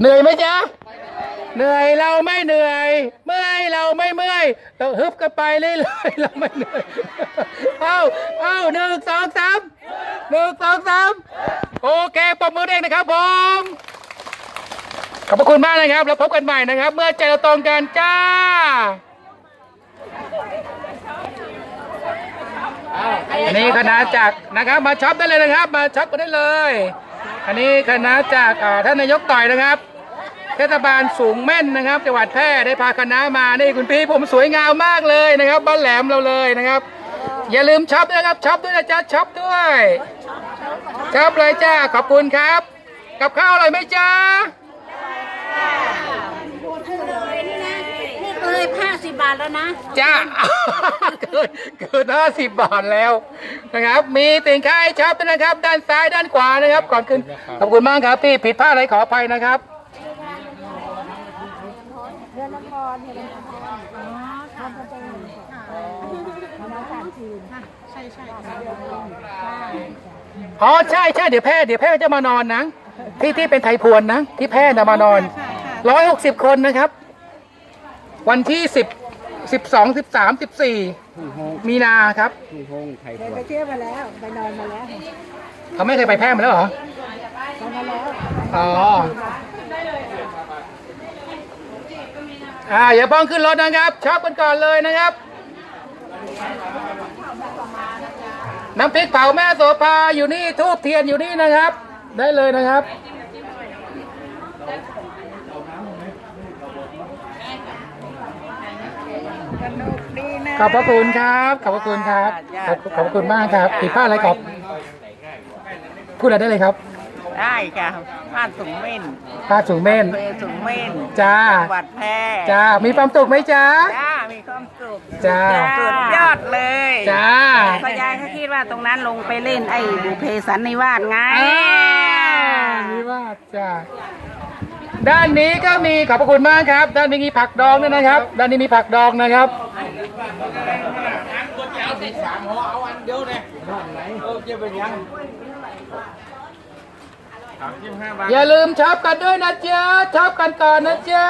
เหนื่อยไหมจ๊ะ เหนื่อยเราไม่เหนื่อย เมื่อยเราไม่เมื่อย เราฮึบกันไปเรื่อยๆเราไม่เหนื่อย เอาเอาหนึ่งสองสามหนึ่งสองสามโอเคปมมือเองนะครับผมขอบพระคุณมากนะครับ แล้วพบกันใหม่นะครับ เมื่อใจเราตรงกันจ้าอันนี้คณะจากนะครับมาช็อปได้เลยนะครับ มาช็อปกันได้เลย อันนี้คณะจากอ่าท่านนายกต่อยนะครับ เทศบาลสูงแม่นนะครับจังหวัดแพร่ได้พาคณะมานี่คุณพี่ผมสวยงามมากเลยนะครับ บ้านแหลมเราเลยนะครับ อย่าลืมช็อปด้วยนะครับช็อปด้วยนะจ๊ะช็อปด้วยช็อปเลยจ้าขอบคุณครับ กับข้าวอร่อยไหมจ๊ะนี่เอ้ยห้าสิบบาทแล้วนะ จ้า เกินเกินห้าสิบบาทแล้วนะครับ มีติ่งค่ายช็อปด้วยนะครับ ด้านซ้ายด้านขวานะครับ ก่อนขึ้นขอบคุณมากครับที่ผิดพลาดอะไรขออภัยนะครับอ๋อใช่ใช่เดี๋ยวแพทย์เดี๋ยวแพทย์จะมานอนนะที่ที่เป็นไทยพวนนะที่แพทย์จะมานอนร้อยหกสิบคนนะครับ วันที่สิบ สิบสองสิบสามสิบสี่มีนาครับไปเที่ยวมาแล้ว ไปนอนมาแล้วเขาไม่เคยไปแพร่มาแล้วเหรอไปมาแล้วอ๋อ อ่าอย่าเพิ่งขึ้นรถนะครับช็อปกันก่อนเลยนะครับ น้ำพริกเผาแม่โสภาอยู่นี่ทูบเทียนอยู่นี่นะครับ ได้เลยนะครับสนุกดีนะ ขอบพระคุณครับ ขอบพระคุณครับ ขอบขอบพระคุณมากครับผิดพลาดอะไรครับ พูดอะไรได้เลยครับได้จ้ะบ้านสูงเม่นพลาดสูงเม่น อำเภอสูงเม่นจ้า จังหวัดแพร่จ้า มีความสุขไหมจ้า จ้ามีความสุขจ้า สุดยอดเลยจ้าก็ยายเขาคิดว่าตรงนั้นลงไปเล่นไอ้บุพเพสันนิวาสไง อ่านี่ว่าจ้าด้านนี้ก็มีขอบพระคุณมากครับ ด้านนี้มีผักดองด้วยนะครับ ด้านนี้มีผักดองนะครับ อย่าลืมช็อปกันด้วยนะจ๊ะช็อปกันก่อนนะจ๊ะ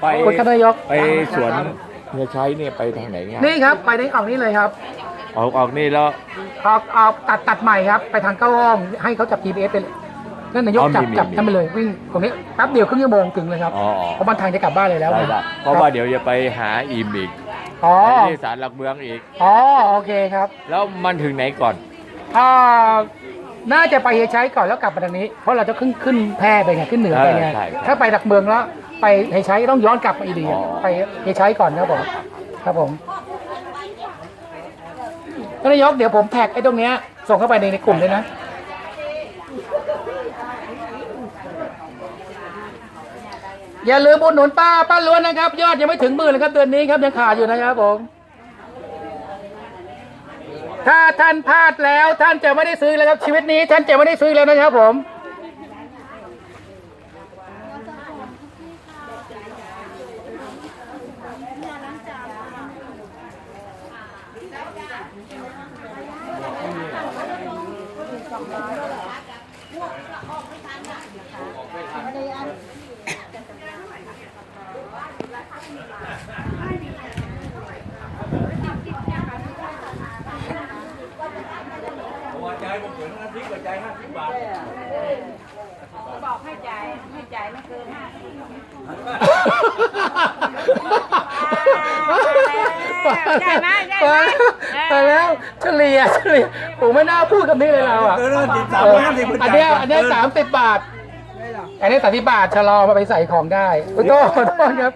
ไปขอบคุณครับนายก ไปสวนเฮียชัยเนี่ยไปทางไหนเนี่ยนี่ครับ ไปในออกนี่เลยครับออกออกนี่แล้วออกออกตัดตัดใหม่ครับ ไปทางเข้าห้องให้เขาจับ GPS ไปเลย นั่นนายกอ๋อจับมีมีจับมีท่านไปเลยวิ่งตรงนี้แป๊บเดียวครึ่งชั่วโมงถึงเลยครับอ๋ออ๋อเพราะมันทางจะกลับบ้านเลยแล้วได้นะละเพราะว่าเดี๋ยวจะไปหาอิมอีกอ๋อไปที่ศาลหลักเมืองอีกอ๋อโอเคครับ แล้วมันถึงไหนก่อนอ่าน่าจะไปเฮยใช้ก่อนแล้วกลับมาทางนี้ เพราะเราจะขึ้นขึ้นแพร่ไปไงขึ้นเหนือไปไงเออใช่ใช่ถ้าไปหลักเมืองแล้ว ไปเฮยใช้ต้องย้อนกลับมาอีกทีอ๋อไปเฮยใช้ก่อนครับผมครับผมท่านนายกเดี๋ยวผมแท็กไอ้ตรงเนี้ยส่งเข้าไปในในกลุ่มเลยนะ อย่าลืมอุดหนุนป้าป้าล้วนนะครับ ยอดยังไม่ถึงหมื่นเลยครับเดือนนี้ครับยังขาดอยู่นะครับผมถ้าท่านพลาดแล้วท่านจะไม่ได้ซื้อแล้วครับชีวิตนี้ ท่านจะไม่ได้ซื้อแล้วนะครับผม บอกให้จ่ายให้จ่ายไม่เกินห้าสิบได้ไหมได้ไหมไปแล้วเฉลี่ยเฉลี่ยผมไม่น่าพูดคำนี้เลยเราอะเอออันเนี้ยอันเนี้ยสามสิบบาท อันนี้สามสิบบาทชะลอมาไปใส่ของได้ขอโทษขอโทษครับ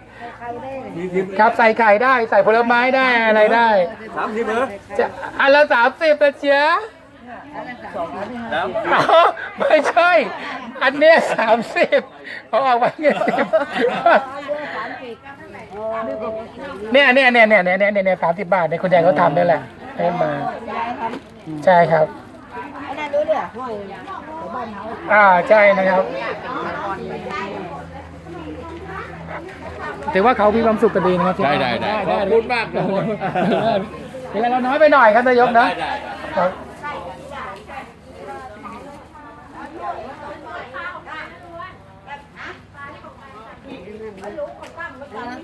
ครับใส่ไข่ได้ใส่ผลไม้ได้อะไรได้สามสิบเหรอจะอันละสามสิบนะเจ๊ะอ๋อไม่ใช่ อันเนี้ยสามสิบเขาออกมาเงี้ยสิบเนี่ยเนี่ยเนี่ยเนี่ยเนี่ยเนี่ยเนี่ยสามสิบบาทเนี่ยคุณยายเขาทำได้แหละให้มาใช่ครับไอ้นั่นรู้เรื่องห้อยของบ้านเขาอ่าใช่นะครับถือว่าเขามีความสุขกันดีนะครับที่ได้ได้ได้ขอบคุณมากเลยเวลาเราน้อยไปหน่อยครับนายกนะ ได้ได้ ครับ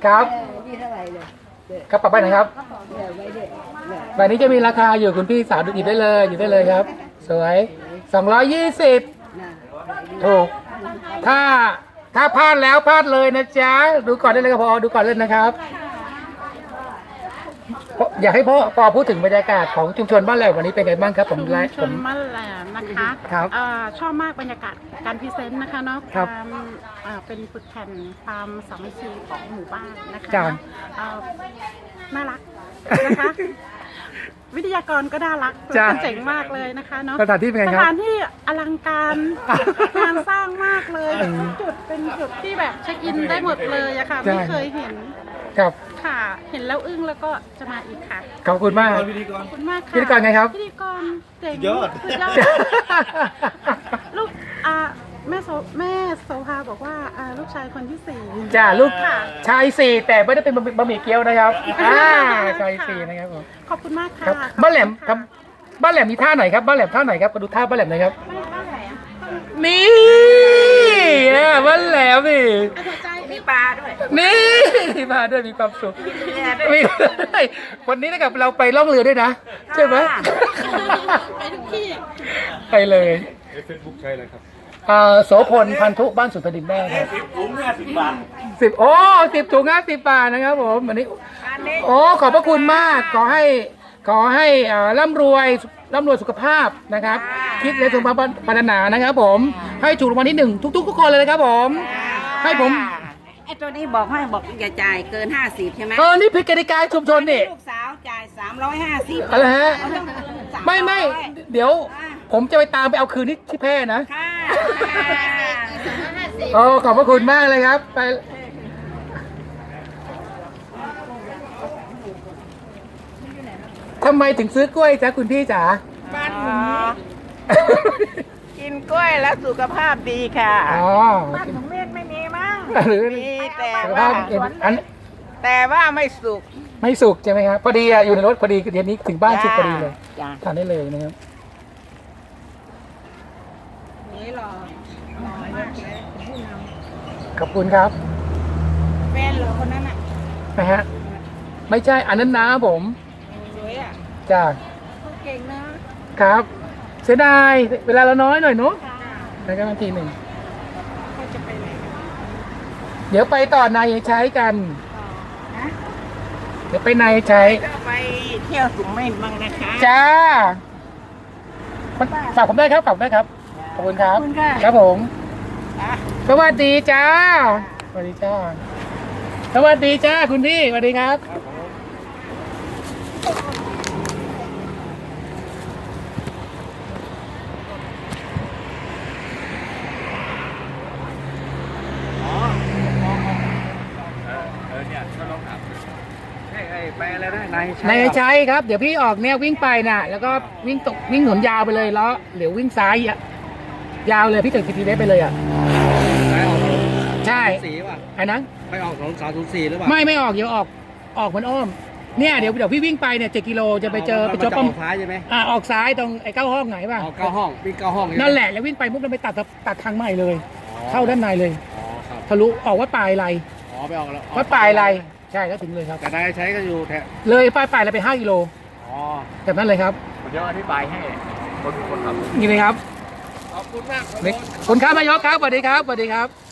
ครับนี่เท่าไหร่เลยครับปรับไปไหนครับเนี่ยไว้เนี่ยเนี่ยใบนี้จะมีราคาอยู่คุณพี่สาวดูหยิบได้เลยหยิบได้เลยครับ สวย220นะถูก ถ้าถ้าพลาดแล้วพลาดเลยนะจ๊ะ ดูก่อนได้เลยครับพอดูก่อนเลยนะครับ อยากให้พ่อปอพูดถึงบรรยากาศของชุมชนบ้านแหลมวันนี้เป็นไงบ้างครับผมชุมไลฟ์ชผนมมะแหลมนะคะครับเอ่อชอบมากบรรยากาศการพรีเซนต์นะคะเนาะครับความเอ่อเป็นฝึกแผ่นความสามัคคีของหมู่บ้านนะคะจ้ะ เอ่อน่ารักนะคะ วิทยากรก็น่ารักจ้ะ เจ๋งมากเลยนะคะเนาะสถานที่เป็นไงสครับ ถานที่อลังการงานสร้างมากเลยอืมทุกจุดเป็นจุดที่แบบเช็คอินได้หมดเลยอะค่ะใช่ไม่เคยเห็น ครับ ค่ะ เห็นแล้วอึ้งแล้วก็จะมาอีกค่ะ ขอบคุณมากขอบคุณมากค่ะพิธีกรไงครับพิธีกรเจ๋งยอด สุดยอดลูกอ่าแม่โซแม่โซภาบอกว่าอ่าลูกชายคนที่สี่ จ้าลูกค่ะชายสี่แต่ไม่ได้เป็นบะหมี่บะหมี่เกี๊ยวนะครับอ่าชายสี่นะครับผมขอบคุณมากค่ะครับขอบคุณบ้านแหลมค่ะครับบ้านแหลมมีท่าไหนครับบ้านแหลมท่าไหนครับมาดูท่าบ้านแหลมหน่อยครับ บ้านแหลม นี่อะบ้านแหลมนี่ หัวใจ มี ปลาด้วยนี่มาด้วยมีความสุขมีวันนี้นะครับเราไปล่องเรือด้วยนะ ใช่ไหมไปทุกที่ไปเลยเฟซบุ๊กใช่เลยครับเอ่อโสพลพันธุบ้านสุนทรดินแม่ครับสิบถุงเนี่ยสิบบาทสิบโอ้สิบถุงห้าสิบบาทนะครับผมวันนี้ อันนี้โอ้ขอบพระคุณมากขอให้ขอให้อ่าร่ำรวยร่ำรวยสุขภาพนะครับ คิดและสมบัติปรารถนานะครับผมให้ถูกรางวัลที่หนึ่งทุกๆทุกคนเลยนะครับผม ให้ผม ไอ้ตัวนี้บอกให้บอกอย่าจ่ายเกิน50ใช่ไหมเออนี่ผิดกติกาชุมชนนี่ ลูกสาวจ่าย350อะไรฮะเขาต้องคืน300ไม่ไม่ เดี๋ยว ผมจะไปตามไปเอาคืนที่ที่แพร่นะ ค่ะโอ้ขอบพระคุณมากเลยครับ ไปทำไมถึงซื้อกล้วยจ๊ะคุณพี่จ๋า บ้านผมกินกล้วยแล้วสุขภาพดีค่ะ อ๋อบ้านของเมฆไม่มีมั้งหรือมี แต่สุขว่าภาพเอ็นอันแต่ว่าไม่สุก ไม่สุกใช่ไหมครับพอดีอะอยู่ในรถพอดีเดี๋ยวนี้ถึงบ้านสุกพอดีเลยจ้ะ ทานได้เลยนะครับนี่หรอขอบคุณครับแฟนเหรอคนนั้นอะนะฮะไม่ใช่อันนั้นน้าผมสวยอะจ้าเขาเก่งนะครับ เสียดายเวลาเราน้อยหน่อยเนาะ แล้วก็นาทีหนึ่ง เขาจะไปไหนกัน เดี๋ยวไปต่อนายใช้กันนะเดี๋ยวไปนายใช้ ก็ไปเที่ยวสุมเม่นบ้างนะคะจ้ามันฝากผมได้ครับฝากผมได้ครับ ขอบคุณครับ ขอบคุณค่ะ ครับผม อะสวัสดีจ้า สวัสดีจ้า สวัสดีจ้าคุณพี่ สวัสดีครับเออเนี่ยก็ลองถามให้ ไอ้ไปอะไรนะนายนายชัยครับ เดี๋ยวพี่ออกเนี่ยวิ่งไปน่ะ แล้วก็วิ่งตกวิ่งหนุนยาวไปเลยแล้วเดี๋ยววิ่งซ้ายอะยาวเลยพี่ถึงพีทีได้ไปเลยอะ ไปออกใช่ สีป่ะอันนั้นไปออกของสาวศูนย์สี่หรือเปล่าไม่ไม่ออกเดี๋ยวออกออกเหมันอ้อม เนี่ยเดี๋ยวเดี๋ยวพี่วิ่งไปเนี่ยเจ็ดกิโลจะไปเจอไปเจอป้ป้ออมมซ้ายใช่ไหมอ่าออกซ้ายตรงไอ้เก้าห้องไหนป่ะออกเก้าห้องวิ่งเก้าห้องใช่ไมนั่นแหละแล้ววิ่งไปปุ๊บเราไปตัดตัดทางใหม่เลยอ๋อเข้าด้านในเลย อ๋อครับทะลุออกวัดปลายไรอ๋อไปออกแล้ววัดปลายไร ใช่ก็ถึงเลยครับ แต่นายใช้ก็อยู่แถวเลยปลายปลายเราไปห้ากิโลอ๋อแบบนั้นเลยครับเดี๋ยวอธิบายให้คนคนขับ นี่เลยครับขอบคุณมากนี่คุณครับนายกครับสวัสดีครับสวัสดีครับ